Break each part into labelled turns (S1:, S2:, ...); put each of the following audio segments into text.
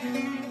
S1: Thank you.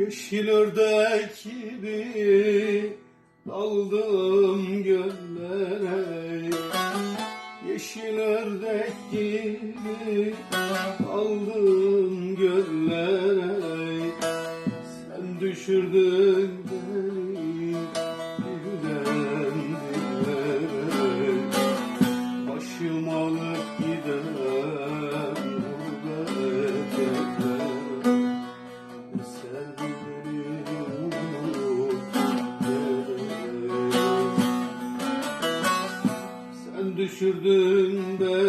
S1: Yeşil ördek gibi daldım göllere. Yeşil ördek gibi daldım göllere. Sen düşürdün beni düşürdün beni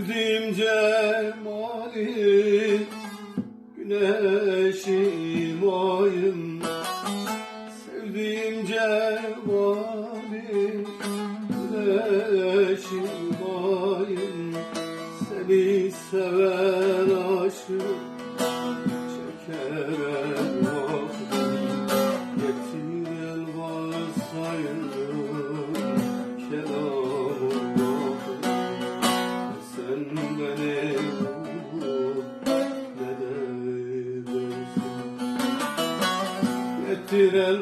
S1: Sevdiğim cemalin Güneşim ayım. Sevdiğim cemalin Güneşim ayım. Seni seven aşık Çeker el vaktim Getir el varsayım Getir el